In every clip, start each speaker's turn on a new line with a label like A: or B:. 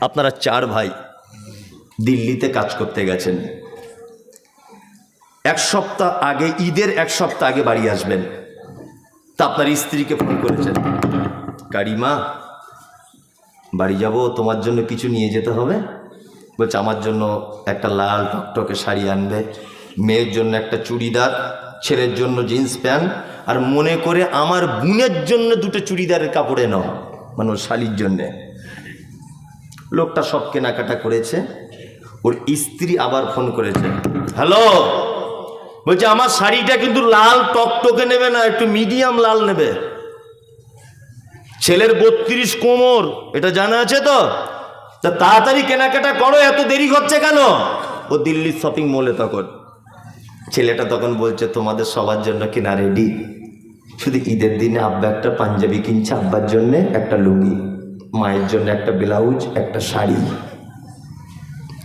A: আপনারা চার ভাই দিল্লিতে কাজ করতে গেছেন। এক সপ্তাহ আগে, ঈদের এক সপ্তাহ আগে বাড়ি আসবেন। তা আপনার স্ত্রীকে ফোন করেছেন। কারিমা বাড়ি যাব, তোমার জন্য কিছু নিয়ে যেতে হবে? বলছে, আমার জন্য একটা লাল টকটকে শাড়ি আনবে, মেয়ের জন্য একটা চুড়িদার, ছেলের জন্য জিন্স প্যান্ট, আর মনে করে আমার বোনের জন্য দুটো চুড়িদারের কাপড়ে নাও মানে শালির জন্যে। লোকটা সব কেনাকাটা করেছে। ওর স্ত্রী আবার ফোন করেছে। হ্যালো? বলছে, আমার শাড়িটা কিন্তু লাল টকটকে নেবে না, একটু মিডিয়াম লাল নেবে। ছেলের বত্রিশ কোমর, এটা জানা আছে তো? তা তাড়াতাড়ি কেনাকাটা করো, এত দেরি হচ্ছে কেন? ও দিল্লির শপিং মলে তখন। ছেলেটা তখন বলছে, তোমাদের সবার জন্য কেনা রেডি শুধু ঈদের দিনে আব্বা একটা পাঞ্জাবি কিনছে, আব্বার জন্য একটা লুঙ্গি। মায়ের জন্য একটা ব্লাউজ একটা শাড়ি।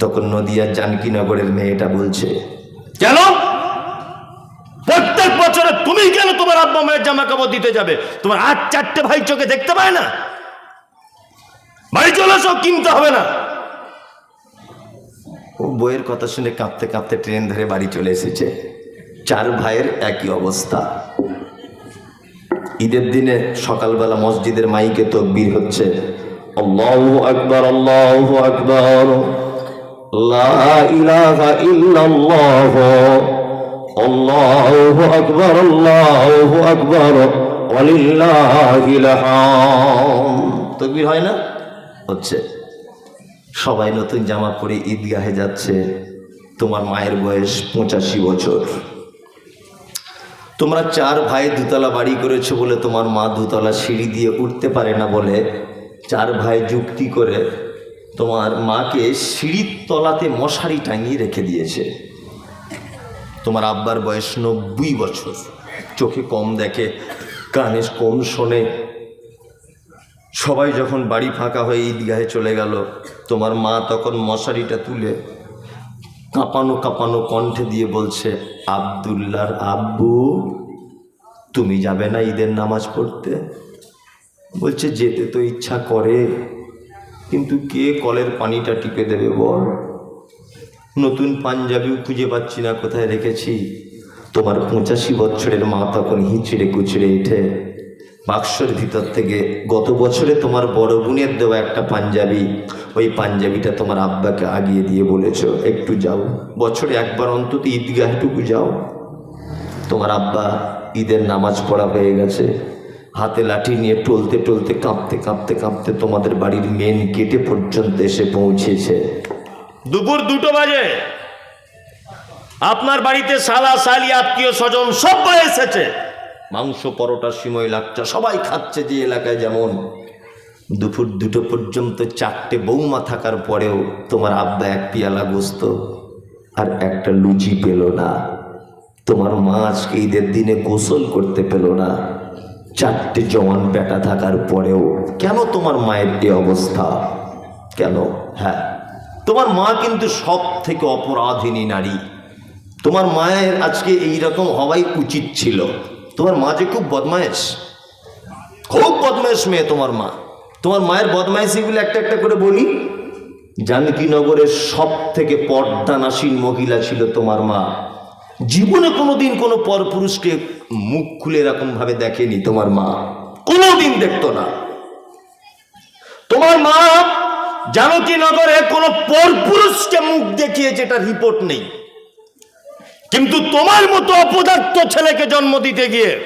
A: তখন নদিয়ার জানকীনগরের মেয়েটা বলছে কেন? প্রত্যেক বছরে তুমি কেন তোমার আব্বা মায়ের জামা কাপড় দিতে যাবে? তোমার আর চারটে ভাই চোখে দেখতে পায় না? বাড়ি চলে সব কিনতে হবে না। ও বইয়ের কথা শুনে কাঁপতে কাঁপতে ট্রেন ধরে বাড়ি চলে এসেছে। চার ভাইয়ের একই অবস্থা। ঈদের দিনে সকালবেলা মসজিদের মাইকে তকবীর হচ্ছে। আল্লাহু আকবার আল্লাহু আকবার। লা ইলাহা ইল্লাল্লাহ। আল্লাহু আকবার আল্লাহু আকবার। ওয়ালিল্লাহিল হামদ তকবীর হয় না? হচ্ছে। সবাই নতুন জামা পরে ঈদগাহে যাচ্ছে। তোমার মায়ের বয়স পঁচাশি বছর। তোমরা চার ভাই দুতলা বাড়ি করেছ বলে তোমার মা দুতলা সিঁড়ি দিয়ে উঠতে পারে না বলে চার ভাই যুক্তি করে তোমার মাকে সিঁড়ির তলাতে মশারি টাঙিয়ে রেখে দিয়েছে। তোমার আব্বার বয়স নব্বই বছর। চোখে কম দেখে, কানে কম শোনে। সবাই যখন বাড়ি ফাঁকা হয়ে ঈদগাহে চলে গেল, তোমার মা তখন মশারিটা তুলে কাঁপানো কাঁপানো কণ্ঠে দিয়ে বলছে আবদুল্লার আব্বু, তুমি যাবে না ঈদের নামাজ পড়তে? বলছে, যেতে তো ইচ্ছা করে, কিন্তু কে কলের পানিটা টিপে দেবে বল? নতুন পাঞ্জাবিও খুঁজে পাচ্ছি না, কোথায় রেখেছি? তোমার পঁচাশি বছরের মা তখন হিঁচড়ে কুচড়ে উঠে। বাক্সের ভিতর থেকে গত বছরে তোমার বড় বোনের দেওয়া একটা পাঞ্জাবি, ওই পাঞ্জাবিটা তোমার আব্বাকে আগিয়ে দিয়ে বলেছ, একটু যাও। বছরে একবার অন্তত ঈদগাহটুকু যাও। তোমার আব্বা ঈদের নামাজ পড়া হয়ে গেছে। হাতে লাঠি নিয়ে টলতে টলতে, কাঁপতে কাঁপতে কাঁপতে তোমাদের বাড়ির মেন গেটে পর্যন্ত এসে পৌঁছেছে। দুপুর দুটো বাজে। আপনার বাড়িতে সালা সালি আত্মীয় স্বজন সবাই এসেছে। মাংস, পরোটা সিমই লাগছে সবাই খাচ্ছে যে এলাকায় যেমন। দুপুর দুটো পর্যন্ত চারটে বৌমা থাকার পরেও তোমার আব্বা এক পিয়ালা গোস্ত আর একটা লুচি পেল না। তোমার মা আজকে ঈদের দিনে গোসল করতে পেল না। চারটে জওয়ান বেটা থাকার পরেও কেন তোমার মায়ের এই অবস্থা? কেন? হ্যাঁ। তোমার মা কিন্তু সব থেকে অপরাধিনী নারী। তোমার মায়ের আজকে এই রকম হওয়াই উচিত ছিল। তোমার মা যে খুব বদমায়েশ। খুব বদমায়েশ মেয়ে তোমার মা। তোমার মায়ের বদমাইশিগুলো একটা একটা করে বলি। জানকীনগরের সব থেকে পর্দানাসীন মহিলা ছিল তোমার মা। জীবনে কোনোদিন কোনো পরপুরুষকে মুখ খুলে এরকম ভাবে দেখেনি তোমার মা। কোনোদিন দেখতো না। তোমার মা জানকীনগরে কোনো পরপুরুষকে মুখ দেখিয়েছে এটা রিপোর্ট নেই। কিন্তু তোমার মতো অপদার্থ ছেলেকে জন্ম দিতে গিয়ে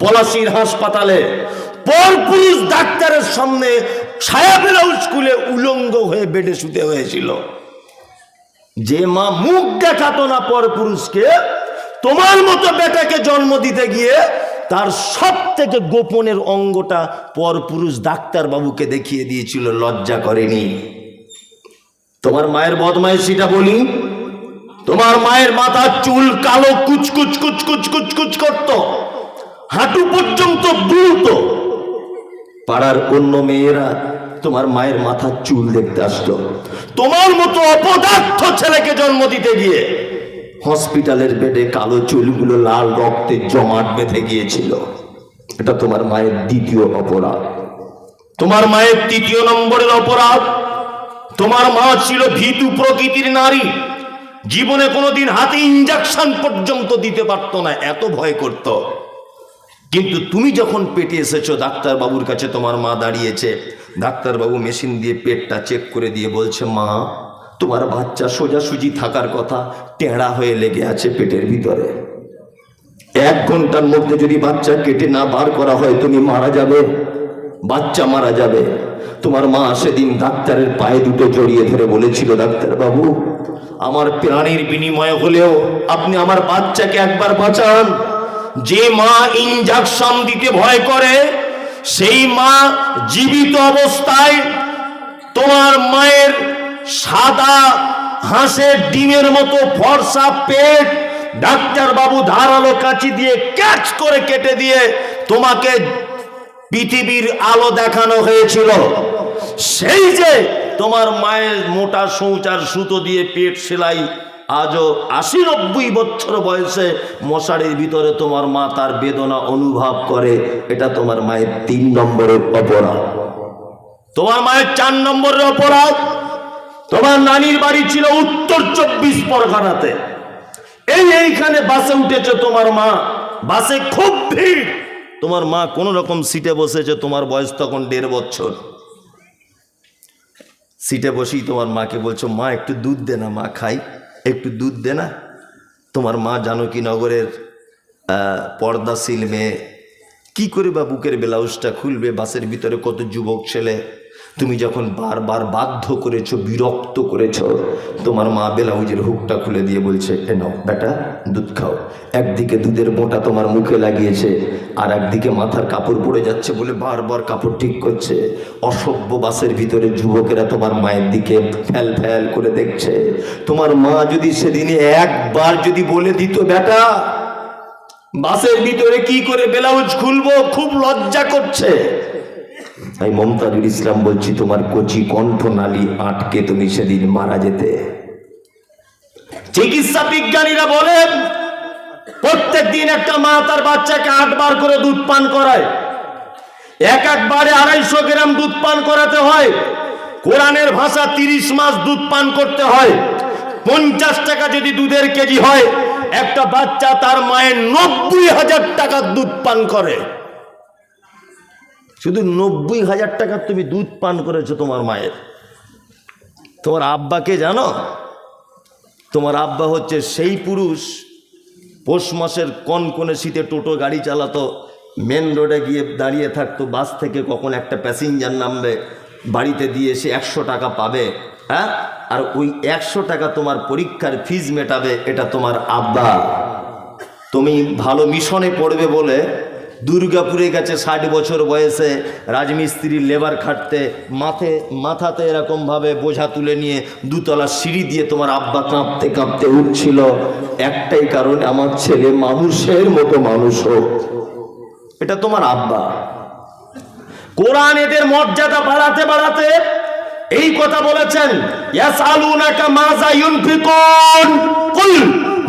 A: পলাশির হাসপাতালে পরপুরুষ ডাক্তারের সামনে ছায়া ব্লাউজ স্কুলে উলঙ্গ হয়ে বেডে শুতে হয়েছিল। যে মা মুখ দেখাতো না পরপুরুষকে তোমার মতো বেটাকে জন্ম দিতে গিয়ে তার সব থেকে গোপনের অঙ্গটা পরপুরুষ ডাক্তার বাবুকে দেখিয়ে দিয়েছিল, লজ্জা করেনি। তোমার মায়ের বদমাইশিটা বলি, তোমার মায়ের মাথার চুল কালো কুচকুচ কুচকুচ কুচকুচ করত, হাঁটু পর্যন্ত দ্রুত পাড়ার অন্য মেয়েরা তোমার মায়ের মাথার চুল দেখতে আসতো। তোমার মতো অপদার্থ ছেলেকে জন্ম দিতে গিয়ে হসপিটালের বেডে কালো চুলগুলো লাল রক্তে জমাট বেঁধে গিয়েছিল। এটা তোমার মায়ের দ্বিতীয় অপরাধ। তোমার মায়ের তৃতীয় নম্বরের অপরাধ।
B: তোমার মা ছিল ভীতু প্রকৃতির নারী। জীবনে কোনোদিন হাতে ইঞ্জেকশন পর্যন্ত দিতে পারতো না, এত ভয় করত। কিন্তু তুমি যখন পেটে এসেছ ডাক্তার বাবুর কাছে তোমার মা দাঁড়িয়েছে। ডাক্তারবাবু মেশিন দিয়ে পেটটা চেক করে দিয়ে বলছে, মা তোমার বাচ্চা সোজাসুজি থাকার কথা টেঁড়া হয়ে লেগে আছে পেটের ভিতরে। এক ঘণ্টার মধ্যে যদি বাচ্চা কেটে না বার করা হয়, তুমি মারা যাবে। বাচ্চা মারা যাবে। তোমার মা সেদিন ডাক্তারের পায়ে দুটো জড়িয়ে ধরে বলেছিল ডাক্তার বাবু আমার প্রাণীর বিনিময়ে হলেও আপনি আমার বাচ্চাকে একবার বাঁচান। যে মা ইনজাকশন দিতে ভয় করে, সেই মা জীবিত অবস্থায় তোমার মায়ের সাদা হাঁসের ডিমের মতো ফর্সা পেট, ডাক্তার বাবু ধারালো কাঁচি দিয়ে ক্যাচ করে কেটে দিয়ে তোমাকে পৃথিবীর আলো দেখানো হয়েছিল। সেই যে তোমার মায়ের মোটা সৌচার সুতো দিয়ে পেট সেলাই, আজও আশি নব্বই বছর বয়সে মশারির ভিতরে তোমার মা তার বেদনা অনুভব করে। এটা তোমার মায়ের তিন নম্বরের অপরাধ। তোমার মায়ের চার নম্বরের অপরাধ? তোমার নানির বাড়ি ছিল উত্তর চব্বিশ পরগনাতে। এই এইখানে বাসে উঠেছে তোমার মা। বাসে খুব ভিড়। তোমার মা কোন রকম সিটে বসেছে তোমার বয়স তখন দেড় বছর। সিটে বসেই তোমার মাকে বলছো মা একটু দুধ দে না মা খাই। একটু দুধ দে না? তোমার মা জানকীনগরের আহ, পর্দাশীল মেয়ে। কি করে বা বুকের ব্লাউজটা খুলবে? বাসের ভিতরে কত যুবক ছেলে। তুমি যখন বারবার বাধ্য করেছ, বিরক্ত করেছ, তোমার মা ব্লাউজের হুকটা খুলে দিয়ে বলছে, এ নাও, বেটা, দুধ খাও। একদিকে দুধের মোটা তোমার মুখে লাগিয়েছে, আর একদিকে মাথার কাপড় পড়ে যাচ্ছে বলে বারবার কাপড় ঠিক করছে। অসভ্য বাসের ভিতরে যুবকেরা তোমার মায়ের দিকে ফ্যাল ফ্যাল করে দেখছে। তোমার মা যদি সেদিনে একবার যদি বলে দিত, বেটা, বাসের ভিতরে কি করে ব্লাউজ খুলবো? খুব লজ্জা করছে। তাই মমতাজুল ইসলাম বলছি, তোমার কচি কণ্ঠনালী আটকে তুমি সেদিন মারা যেতে। চিকিৎসা বিজ্ঞানীরা বলেন, প্রত্যেক দিন একটা মা তার বাচ্চাকে আটবার করে দুধ পান করায়। এক একবারে আড়াইশো গ্রাম দুধ পান করাতে হয়। কোরআনের ভাষা তিরিশ মাস দুধ পান করতে হয়। পঞ্চাশ টাকা যদি দুধের কেজি হয়, একটা বাচ্চা তার মায়ের নব্বই হাজার টাকার দুধ পান করে। শুধু নব্বই হাজার টাকার তুমি দুধ পান করেছ তোমার মায়ের। তোমার আব্বাকে জানো? তোমার আব্বা হচ্ছে সেই পুরুষ, পৌষ মাসের কনকনে শীতে টোটো গাড়ি চালাতো মেন রোডে গিয়ে দাঁড়িয়ে থাকতো, বাস থেকে কখন একটা প্যাসেঞ্জার নামবে, বাড়িতে দিয়ে এসে একশো টাকা পাবে হ্যাঁ? আর ওই একশো টাকা তোমার পরীক্ষার ফিজ মেটাবে, এটা তোমার আব্বা। তুমি ভালো মিশনে পড়বে বলে দুর্গাপুরে গেছে ষাট বছর বয়সে রাজমিস্ত্রির লেবার খাটতে। মাথে, মাথাতে এরকমভাবে বোঝা তুলে নিয়ে দুতলা সিঁড়ি দিয়ে তোমার আব্বা কাঁপতে কাঁপতে উঠছিল। একটাই কারণ, আমার ছেলে মানুষের মতো মানুষ হোক। এটা তোমার আব্বা। কোরআন এদের মর্যাদা বাড়াতে বাড়াতে এই কথা বলেছেন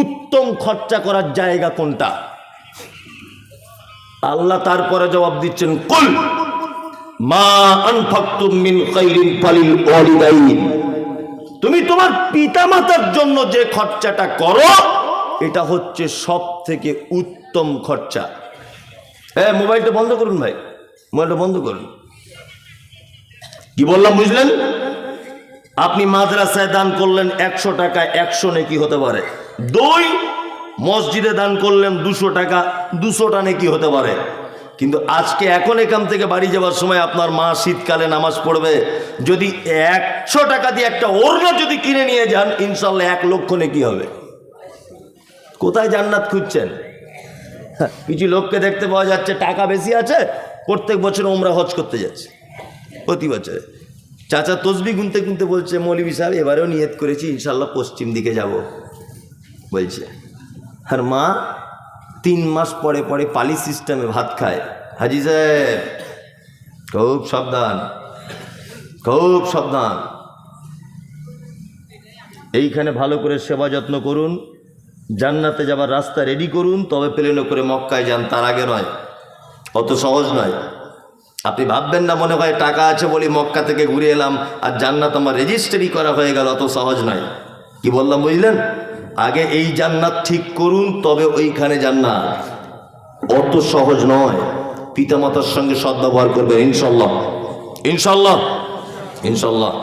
B: উত্তম খরচা করার জায়গা কোনটা? আল্লাহ তারপরে জবাব দিচ্ছেন, কুল, মা তুমি তোমার পিতামাতার জন্য যে খরচাটা করো, এটা হচ্ছে সব থেকে উত্তম খরচা। হ্যাঁ মোবাইলটা বন্ধ করুন ভাই, মোবাইলটা বন্ধ করুন। কি বললাম, বুঝলেন? আপনি মাদ্রাসায় দান করলেন একশো টাকা, একশো নেকি হতে পারে। দুই মসজিদে দান করলেন দুশো টাকা দুশোটা নেকি হতে পারে। কিন্তু আজকে এখন এখান থেকে বাড়ি যাওয়ার সময় আপনার মা শীতকালে নামাজ পড়বে। যদি একশো টাকা দিয়ে একটা ওড়না যদি কিনে নিয়ে যান ইনশাল্লাহ এক লক্ষ নেকি হবে। কোথায় জান্নাত খুঁজছেন? হ্যাঁ, কিছু লোককে দেখতে পাওয়া যাচ্ছে টাকা বেশি আছে প্রত্যেক বছর ওমরা হজ করতে যাচ্ছে প্রতি বছরে।
A: চাচা তসবি গুনতে গুনতে বলছে মৌলী সাহেব এবারেও নিয়ত করেছি ইনশাল্লাহ পশ্চিম দিকে যাব। বলছে, আর মা, তিন মাস পরে পরে পালি সিস্টেমে ভাত খায়। হাজি সাহেব, খুব সাবধান খুব সাবধান। এইখানে ভালো করে সেবা যত্ন করুন, জান্নাতে যাবার রাস্তা রেডি করুন, তবে প্লেনে করে মক্কায় যান, তার আগে নয়, অত সহজ নয়। আপনি ভাববেন না, মনে হয় টাকা আছে বলে মক্কা থেকে ঘুরে এলাম, আর জান্নাত আমার রেজিস্ট্রি করা হয়ে গেল, অত সহজ নয়। কি বললাম, বুঝলেন? আগে এই জান্নাত ঠিক করুন, তবে ওইখানে জান্নাত। অত সহজ নয়। পিতামাতার সঙ্গে সদ্ব্যবহার করবে ইনশাল্লাহ। ইনশাল্লাহ। ইনশাল্লাহ।